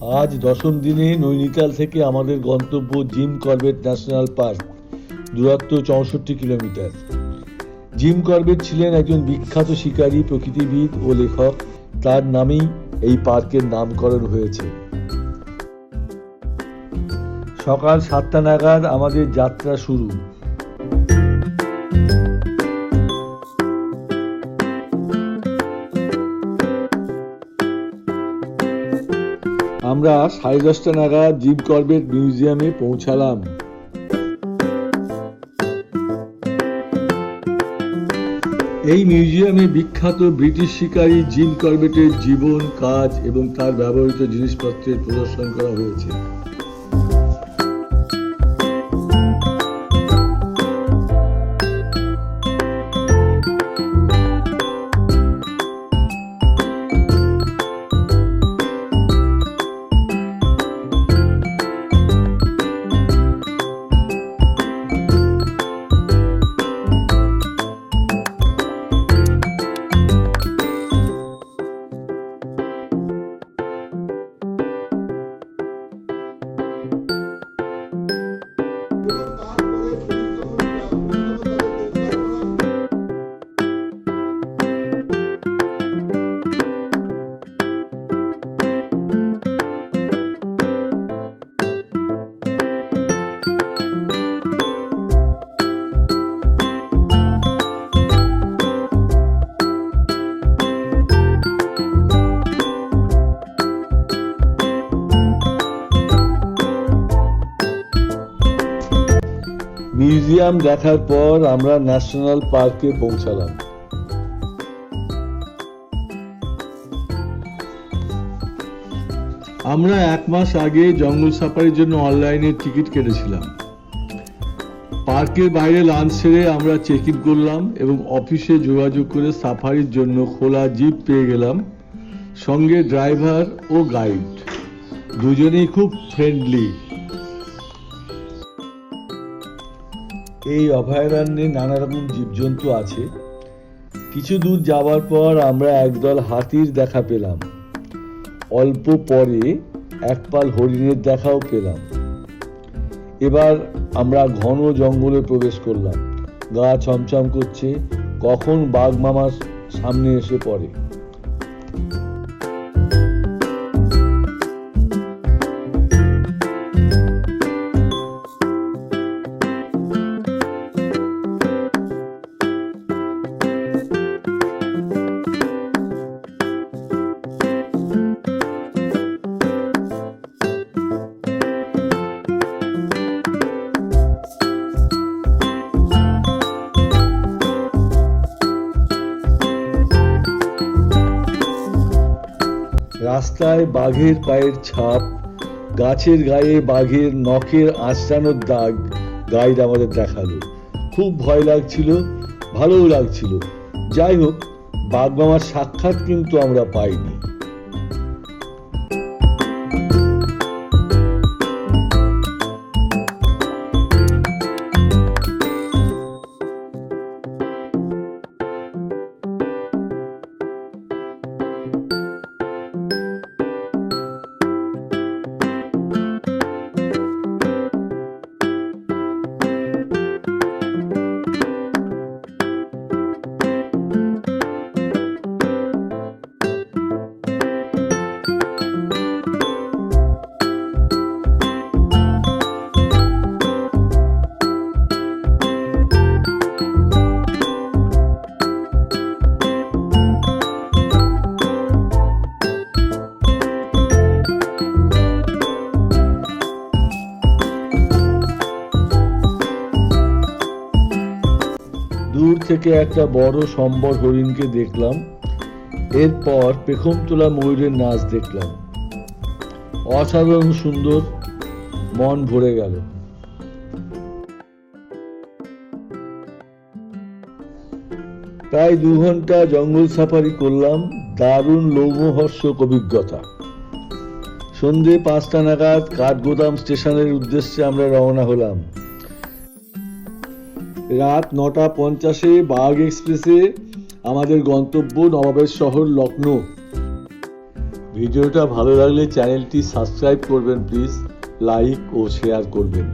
আজ দশম দিনে নৈনিতাল থেকে আমাদের গন্তব্য জিম করবেট ন্যাশনাল পার্ক, দূরত্ব চৌষট্টি কিলোমিটার। জিম করবেট ছিলেন একজন বিখ্যাত শিকারী, প্রকৃতিবিদ ও লেখক। তার নামেই এই পার্কের নামকরণ হয়েছে। সকাল সাতটা নাগাদ আমাদের যাত্রা শুরু। আমরা সাড়ে দশটা নাগাদ জীব কর্বেট মিউজিয়ামে পৌঁছালাম। এই মিউজিয়ামে বিখ্যাত ব্রিটিশ শিকারী জিম করবেটের জীবন, কাজ এবং তার ব্যবহৃত জিনিসপত্রের প্রদর্শন করা হয়েছে। মিউজিয়াম দেখার পর আমরা ন্যাশনাল পার্কে পৌঁছালাম। আমরা এক মাস আগে জঙ্গল সাফারির জন্য অনলাইনে টিকিট কেটেছিলাম। পার্কের বাইরে লাঞ্চ সেরে আমরা চেক ইন করলাম এবং অফিসে যোগাযোগ করে সাফারির জন্য খোলা জিপ পেয়ে গেলাম, সঙ্গে ড্রাইভার ও গাইড দুজনেই খুব ফ্রেন্ডলি এই অভয়ারণ্যে নানা রকম জীবজন্তু আছে। কিছু দূর যাওয়ার পর আমরা একদল হাতির দেখা পেলাম। অল্প পরে এক পাল হরিণের দেখাও পেলাম। এবার আমরা ঘন জঙ্গলে প্রবেশ করলাম। গা ছমছম করছে, কখন বাঘ মামার সামনে এসে পড়ে। রাস্তায় বাঘের পায়ের ছাপ, গাছের গায়ে বাঘের নখের আঁচড়ানোর দাগ গাইড আমাদের দেখাল। খুব ভয় লাগছিল, ভালোও লাগছিল। যাই হোক, বাঘ মামার সাক্ষাৎ কিন্তু আমরা পাইনি। থেকে একটা বড় সম্বর হরিণকে দেখলাম। এরপর পেখমতোলা ময়ূরের নাচ দেখলাম। অসাধারণ সুন্দর মন ভরে গেল। প্রায় দু ঘণ্টা জঙ্গল সাফারি করলাম, দারুণ লৌমহর্ষক অভিজ্ঞতা। সন্ধে পাঁচটা নাগাদ কাঠগোদাম স্টেশনের উদ্দেশ্যে আমরা রওনা হলাম। রাত নটা পঞ্চাশে বাঘ এক্সপ্রেসে আমাদের গন্তব্য নবাবের শহর লখনৌ ভিডিওটা ভালো লাগলে চ্যানেলটি সাবস্ক্রাইব করবেন, প্লিজ। লাইক ও শেয়ার করবেন।